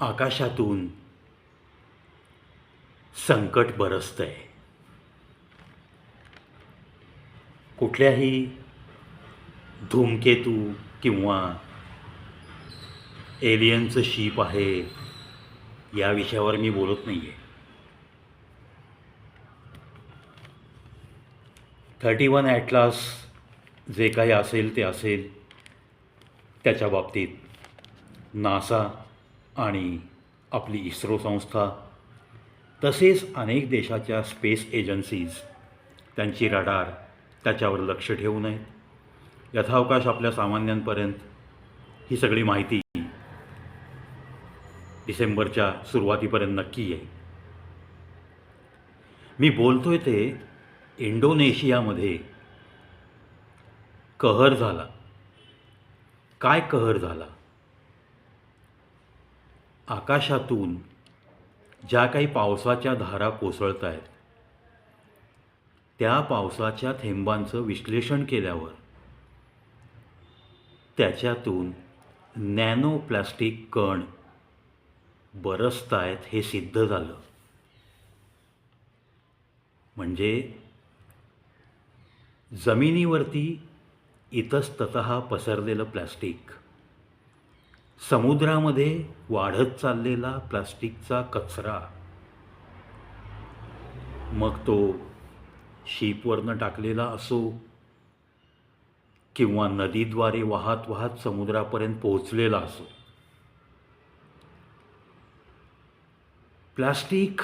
आकाशातून संकट बरसतंय. कुठल्याही धूमकेतू किंवा एलियनचं शीप आहे या विषयावर मी बोलत नाही आहे थर्टी वन ॲटलास जे काही असेल ते असेल त्याच्या बाबतीत नासा आणि आपली इस्रो संस्था तसेच अनेक देशाच्या स्पेस एजन्सीज त्यांची रडार त्याच्यावर लक्ष ठेवून आहेत यथावकाश आपल्या सामान्यांपर्यंत ही सगळी माहिती डिसेंबरच्या सुरुवातीपर्यंत नक्की येईल. मी बोलतोय ते इंडोनेशियामध्ये कहर झाला. काय कहर झाला? आकाशातून ज्या काही पावसाच्या धारा कोसळत आहेत त्या पावसाच्या थेंबांचं विश्लेषण केल्यावर त्याच्यातून नॅनो प्लास्टिक कण बरसत आहेत हे सिद्ध झालं. म्हणजे जमिनीवरती इतस्तत पसरलेलं प्लॅस्टिक समुद्रामध्ये वाढत चाललेला प्लास्टिकचा कचरा. मग तो शीपवरनं टाकलेला असो किंवा नदीद्वारे वाहत वाहत समुद्रापर्यंत पोहोचलेला असो. प्लास्टिक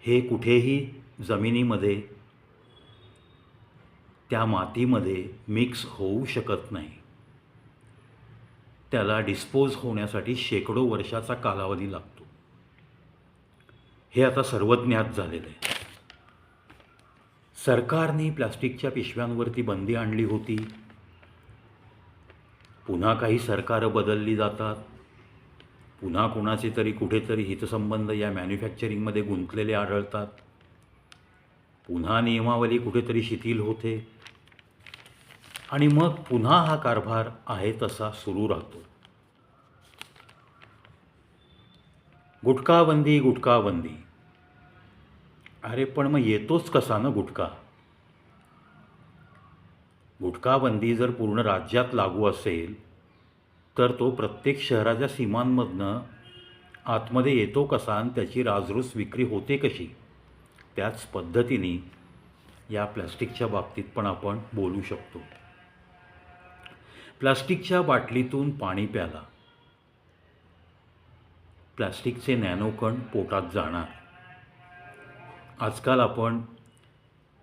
हे कुठेही जमिनीमध्ये त्या मातीमध्ये मिक्स होऊ शकत नाही. त्याला डिस्पोज होण्यासाठी शेकडो वर्षाचा कालावधी लागतो. हे आता सर्वज्ञात झालेलं आहे. सरकारने प्लास्टिकच्या पिशव्यांवरती बंदी आणली होती. पुन्हा काही सरकारं बदलली जातात. पुन्हा कोणाचे तरी कुठेतरी हितसंबंध या मॅन्युफॅक्चरिंगमध्ये गुंतलेले आढळतात. पुन्हा नियमावली कुठेतरी शिथिल होते. आणि मग पुन्हा हा कारभार आहे तसा सुरू राहतो. गुटखाबंदी गुटखाबंदी अरे पण मग येतोच कसा ना गुटखा गुटखाबंदी जर पूर्ण राज्यात लागू असेल तर तो प्रत्येक शहराच्या सीमांमधनं आतमध्ये येतो कसा आणि त्याची राजरूस विक्री होते कशी? त्याच पद्धतीने या प्लॅस्टिकच्या बाबतीत पण आपण बोलू शकतो. प्लास्टिकच्या बाटलीतून पाणी प्याला. प्लास्टिकचे नॅनोकण पोटात जाणार. आजकाल आपण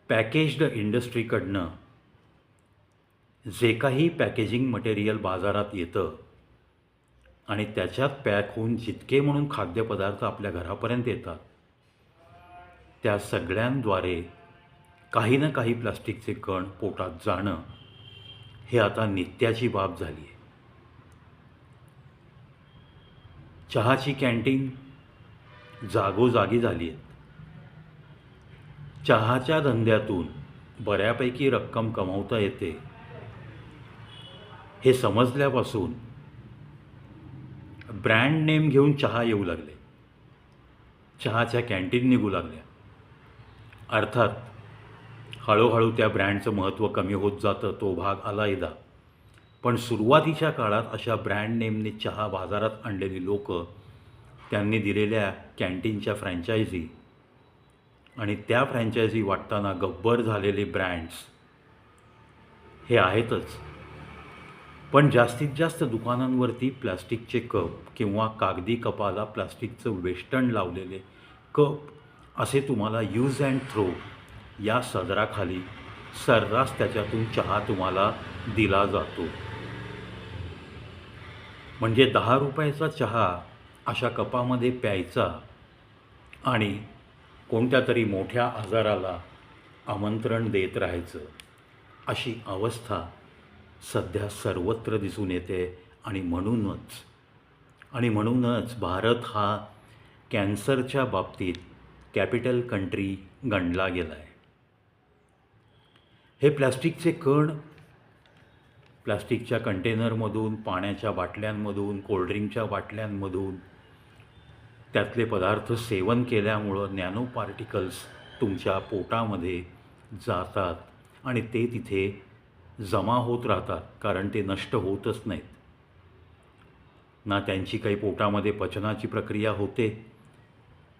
पॅकेज्ड इंडस्ट्रीकडनं जे काही पॅकेजिंग मटेरियल बाजारात येतं आणि त्याच्यात पॅक होऊन जितके म्हणून खाद्यपदार्थ आपल्या घरापर्यंत येतात त्या सगळ्यांद्वारे काही ना काही प्लास्टिकचे कण पोटात जाणं हे आता नित्याची बाब झाली आहे चहाची कॅन्टीन जागोजागी झाली आहेत चहाच्या धंद्यातून बऱ्यापैकी रक्कम कमवता येते. हे समजल्यापासून ब्रँड नेम घेऊन चहा येऊ लागले. चहाच्या कॅन्टीन निघू लागल्या. अर्थात हळूहळू त्या ब्रँडचं महत्त्व कमी होत जातं तो भाग आलायदा पण सुरुवातीच्या काळात अशा ब्रँड नेमने चहा बाजारात आणलेली लोक त्यांनी दिलेल्या कॅन्टीनच्या फ्रँचायझी आणि त्या फ्रँचायझी वाटताना गब्बर झालेले ब्रँड्स हे आहेतच. पण जास्तीत जास्त दुकानांवरती प्लास्टिकचे कप किंवा कागदी कपाला प्लास्टिकचं वेस्टर्न लावलेले कप असे तुम्हाला यूज अँड थ्रो या सदराखाली सर्रास त्याच्यातून चहा तुम्हाला दिला जातो. म्हणजे दहा रुपयाचा चहा अशा कपामध्ये प्यायचा आणि कोणत्या तरी मोठ्या आजाराला आमंत्रण देत राहायचं अशी अवस्था सध्या सर्वत्र दिसून येते आणि म्हणूनच आणि म्हणूनच भारत हा कॅन्सरच्या बाबतीत कॅपिटल कंट्री गणला गेला आहे हे प्लॅस्टिकचे कण प्लास्टिकच्या कंटेनरमधून पाण्याच्या बाटल्यांमधून कोल्ड्रिंकच्या बाटल्यांमधून त्यातले पदार्थ सेवन केल्यामुळं नॅनो पार्टिकल्स तुमच्या पोटामध्ये जातात आणि ते तिथे जमा होत राहतात कारण ते नष्ट होतच नाहीत. ना त्यांची काही पोटामध्ये पचनाची प्रक्रिया होते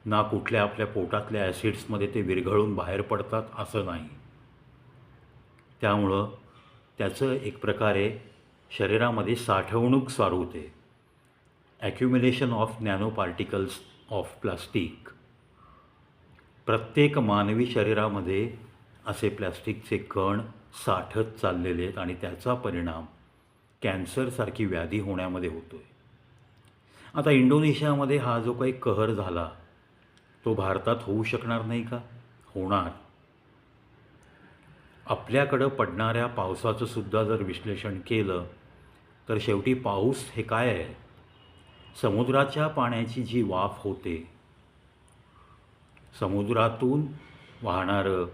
ना कुठल्या आपल्या पोटातल्या ॲसिड्समध्ये ते विरघळून बाहेर पडतात असं नाही. त्यामुळं त्याचं एक प्रकारे शरीरामध्ये साठवणूक चालू होते. Accumulation of nano particles of plastic प्रत्येक मानवी शरीरामध्ये असे प्लॅस्टिकचे कण साठत चाललेले आहेत आणि त्याचा परिणाम कॅन्सरसारखी व्याधी होण्यामध्ये होतो आहे आता इंडोनेशियामध्ये हा जो काही कहर झाला तो भारतात होऊ शकणार नाही का? होणार. आपल्याकडं पडणाऱ्या पावसाचं सुद्धा जर विश्लेषण केलं तर शेवटी पाऊस हे काय आहे? समुद्राच्या पाण्याची जी वाफ होते समुद्रातून वाहणारं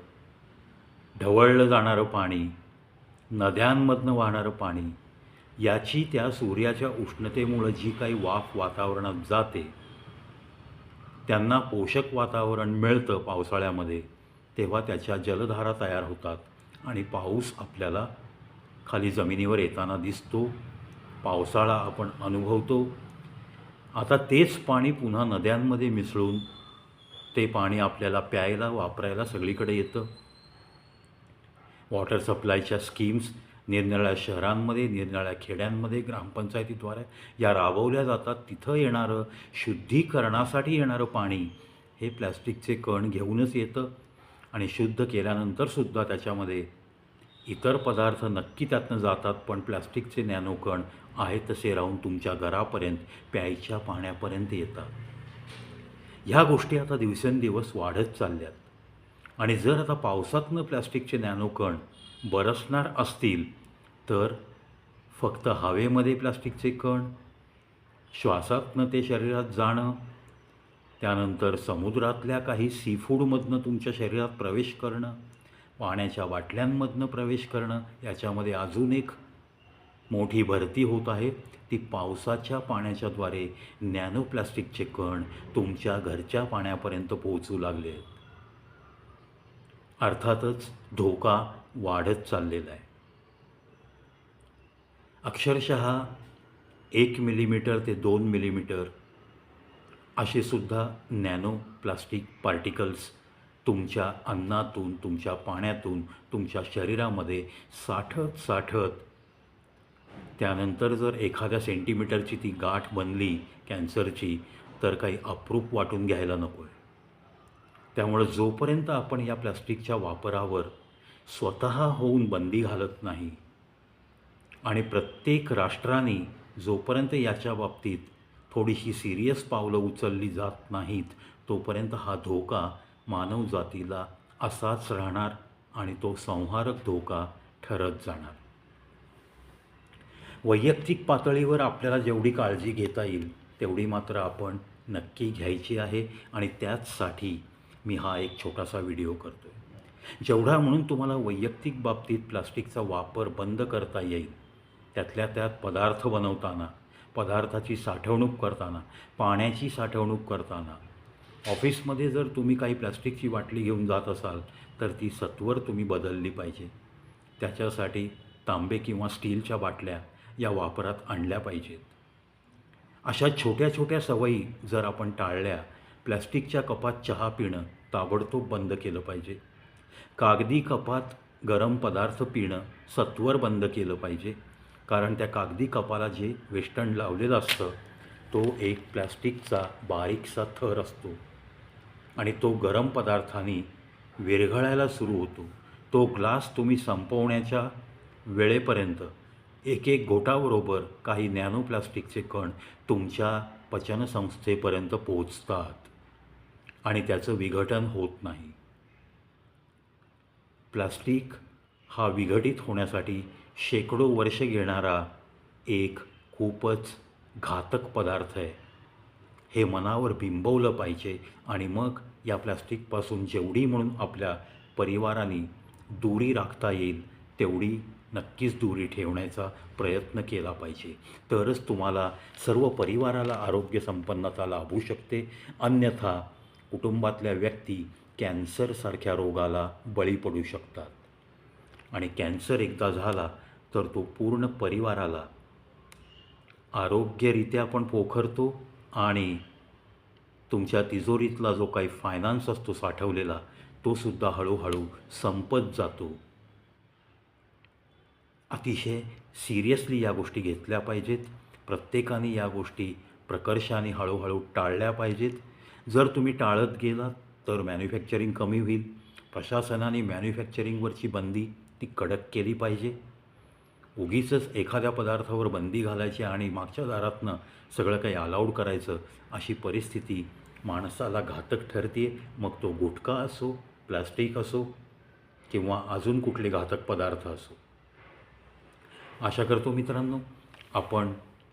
ढवळलं जाणारं पाणी नद्यांमधनं वाहणारं पाणी याची त्या सूर्याच्या उष्णतेमुळं जी काही वाफ वातावरणात जाते त्यांना पोषक वातावरण मिळतं पावसाळ्यामध्ये तेव्हा त्याच्या जलधारा तयार होतात. आणि पाऊस आपल्याला खाली जमिनीवर येताना दिसतो. पावसाळा आपण अनुभवतो. आता तेच पाणी पुन्हा नद्यांमध्ये मिसळून ते पाणी आपल्याला प्यायला वापरायला सगळीकडे येतं. वॉटर सप्लायच्या स्कीम्स निरनिराळ्या शहरांमध्ये निरनिराळ्या खेड्यांमध्ये ग्रामपंचायतीद्वारे या राबवल्या जातात. तिथं येणारं शुद्धीकरणासाठी येणारं पाणी हे प्लॅस्टिकचे कण घेऊनच येतं. आणि शुद्ध केल्यानंतरसुद्धा त्याच्यामध्ये इतर पदार्थ नक्की त्यातनं जातात पण प्लॅस्टिकचे नॅनो कण आहे तसे राहून तुमच्या घरापर्यंत प्यायच्या पाण्यापर्यंत येतात. ह्या गोष्टी आता दिवसेंदिवस वाढत चालल्यात. आणि जर आता पावसातनं प्लॅस्टिकचे नॅनोकण बरसणार असतील तर फक्त हवेमध्ये प्लास्टिकचे कण श्वासातनं ते शरीरात जाणं त्यानंतर समुद्रातल्या काही सीफूडमधनं तुमच्या शरीरात प्रवेश करणं पाण्याच्या बाटल्यांमधनं प्रवेश करणं याच्यामध्ये अजून एक मोठी भरती होत आहे. ती पावसाच्या पाण्याच्याद्वारे नॅनोप्लास्टिकचे कण तुमच्या घरच्या पाण्यापर्यंत पोहोचू लागले. आहेत अर्थातच धोका वाढत चाललेला आहे. अक्षरशः एक मिलीमीटर ते दोन मिलीमीटर असे सुद्धा नॅनो प्लास्टिक पार्टिकल्स तुमच्या अन्नातून तुमच्या पाण्यातून तुमच्या शरीरामध्ये साठत साठत त्यानंतर जर एखाद्या सेंटीमीटरची ती गाठ बनली कॅन्सरची तर काही अप्रूप वाटून घ्यायला नको आहे त्यामुळं जोपर्यंत आपण या प्लास्टिकच्या वापरावर स्वतः होऊन बंदी घालत नाही आणि प्रत्येक राष्ट्राने जोपर्यंत याच्या बाबतीत थोडीशी सिरियस पावलं उचलली जात नाहीत. तोपर्यंत हा धोका मानवजातीला असाच राहणार आणि तो संहारक धोका ठरत जाणार. वैयक्तिक पातळीवर आपल्याला जेवढी काळजी घेता येईल तेवढी मात्र आपण नक्की घ्यायची आहे आणि त्याचसाठी मी हा एक छोटासा व्हिडिओ करतो आहे जेवढा म्हणून तुम्हाला वैयक्तिक बाबतीत प्लास्टिकचा वापर बंद करता येईल त्यातल्या त्यात पदार्थ बनवताना पदार्थाची साठवणूक करताना पाण्याची साठवणूक करताना. ऑफिसमध्ये जर तुम्ही काही प्लास्टिकची बाटली घेऊन जात असाल तर ती सत्वर तुम्ही बदलली पाहिजे. त्याच्यासाठी तांबे किंवा स्टीलच्या बाटल्या या वापरात आणल्या पाहिजेत. अशा छोट्या छोट्या सवयी जर आपण टाळल्या प्लॅस्टिकच्या कपात चहा पिणं ताबडतोब बंद केलं पाहिजे. कागदी कपात गरम पदार्थ पिणं सत्वर बंद केलं पाहिजे. कारण त्या कागदी कपाला जे वेस्टर्न लावलेलं असतं तो एक प्लॅस्टिकचा बारीकसा थर असतो आणि तो गरम पदार्थाने विरघळायला सुरू होतो. तो ग्लास तुम्ही संपवण्याच्या वेळेपर्यंत एक एक घोटाबरोबर काही नॅनो प्लास्टिकचे कण तुमच्या पचनसंस्थेपर्यंत पोहोचतात आणि त्याचं विघटन होत नाही. प्लास्टिक हा विघटित होण्यासाठी शेकडो वर्ष घेणारा एक खूपच घातक पदार्थ आहे. हे मनावर बिंबवलं पाहिजे आणि मग या प्लास्टिकपासून जेवढी म्हणून आपल्या परिवाराने दुरी राखता येईल तेवढी नक्कीच दुरी ठेवण्याचा प्रयत्न केला पाहिजे. तरच तुम्हाला सर्व परिवाराला आरोग्य संपन्नता लाभू शकते. अन्यथा कुटुंबातल्या व्यक्ती कॅन्सरसारख्या रोगाला बळी पडू शकतात. आणि कॅन्सर एकदा झाला तर तो पूर्ण परिवाराला आरोग्यरित्या पण पोखरतो आणि तुमच्या तिजोरीतला जो काही फायनान्स असतो साठवलेला तो सुद्धा हळूहळू संपत जातो. अतिशय सिरियसली या गोष्टी घेतल्या पाहिजेत. प्रत्येकाने या गोष्टी प्रकर्षाने हळूहळू टाळल्या पाहिजेत. जर तुम्ही टाळत गेलात तर मॅन्युफॅक्चरिंग कमी होईल. प्रशासनाने मॅन्युफॅक्चरिंगवरची बंदी ती कडक केली पाहिजे. उगीच एखाद्या पदार्थावर बंदी घालायची आणि मागच्या दारातनं सगळं काही अलाउड करायचं अशी परिस्थिती माणसाला घातक ठरते मग तो गुटखा असो प्लास्टिक असो किंवा अजून कुठले घातक पदार्थ असो. आशा करतो मित्रांनो आपण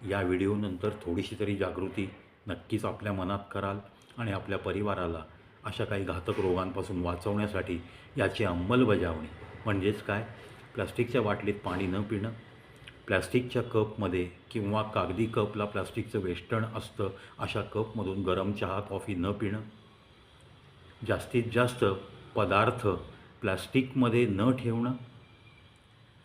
या व्हिडिओनंतर थोडीशी तरी जागृती नक्कीच आपल्या मनात कराल आणि आपल्या परिवाराला अशा काही घातक रोगांपासून वाचवण्यासाठी याची अंमलबजावणी म्हणजेच काय? प्लास्टिकच्या बाटलीत पाणी न पिणं. प्लॅस्टिकच्या कपमध्ये किंवा कागदी कपला प्लास्टिकचं वेष्टण असतं अशा कपमधून गरम चहा कॉफी न पिणं. जास्तीत जास्त पदार्थ प्लॅस्टिकमध्ये न ठेवणं.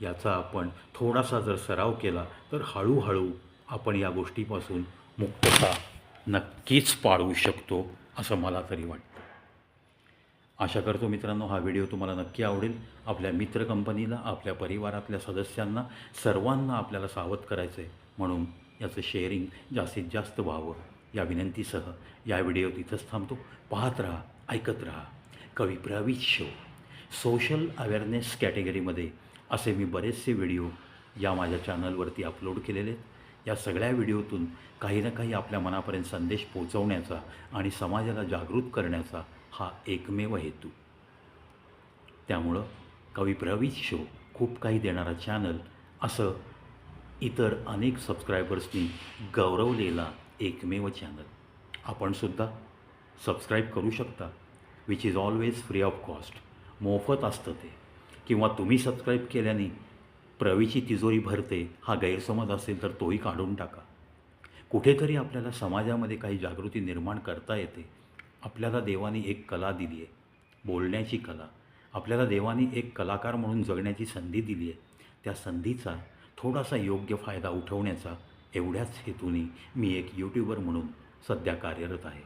याचा आपण थोडासा जर सराव केला तर हळूहळू आपण या गोष्टीपासून मुक्तता नक्कीच पाळू शकतो असं मला तरी वाटतं. आशा करतो मित्रांनो हा व्हिडिओ तुम्हाला नक्की आवडेल. आपल्या मित्र कंपनीला आपल्या परिवारातल्या सदस्यांना सर्वांना आपल्याला सावध करायचं आहे म्हणून याचं शेअरिंग जास्तीत जास्त व्हावं. या विनंतीसह या व्हिडिओ तिथंच थांबतो. पाहत राहा ऐकत राहा. कवी प्रवीत शो. सोशल अवेअरनेस कॅटेगरीमध्ये असे मी बरेचसे व्हिडिओ या माझ्या चॅनलवरती अपलोड केलेले आहेत. या सगळ्या व्हिडिओतून काही ना काही आपल्या मनापर्यंत संदेश पोचवण्याचा आणि समाजाला जागृत करण्याचा हा एकमेव हेतू. त्यामुळं कवी प्रवीत शो खूप काही देणारा चॅनल असं इतर अनेक सबस्क्रायबर्सनी गौरवलेला एकमेव चॅनल आपणसुद्धा सबस्क्राईब करू शकता which is always free of cost मोफत असतं ते. किंवा तुम्ही सबस्क्राईब केल्याने प्रवीची तिजोरी भरते हा गैरसमज असेल तर तोही काढून टाका. कुठेतरी आपल्याला समाजामध्ये काही जागृती निर्माण करता येते. आपल्याला देवाने एक कला दिली आहे बोलण्याची कला. आपल्याला देवाने एक कलाकार म्हणून जगण्याची संधी दिली आहे. त्या संधीचा थोडासा योग्य फायदा उठवण्याचा एवढ्याच हेतूने मी एक यूट्यूबर म्हणून सध्या कार्यरत आहे.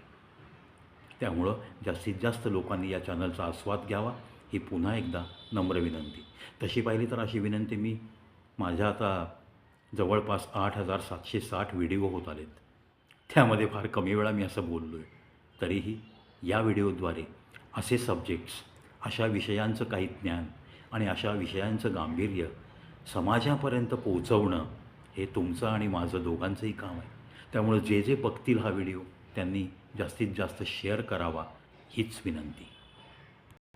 त्यामुळं जास्तीत जास्त लोकांनी या चॅनलचा आस्वाद घ्यावा ही पुन्हा एकदा नम्र विनंती. तशी पाहिली तर अशी विनंती मी माझ्या आता जवळपास आठ हजार सातशे साठ व्हिडिओ होत आलेत. त्यामध्ये फार कमी वेळा मी असं बोललो आहे तरीही या व्हिडिओद्वारे असे सब्जेक्ट्स अशा विषयांचं काही ज्ञान आणि अशा विषयांचं गांभीर्य समाजापर्यंत पोहोचवणं हे तुमचं आणि माझं दोघांचंही काम आहे. त्यामुळं जे जे बघतील हा व्हिडिओ त्यांनी जास्तीत जास्त शेअर करावा हीच विनंती.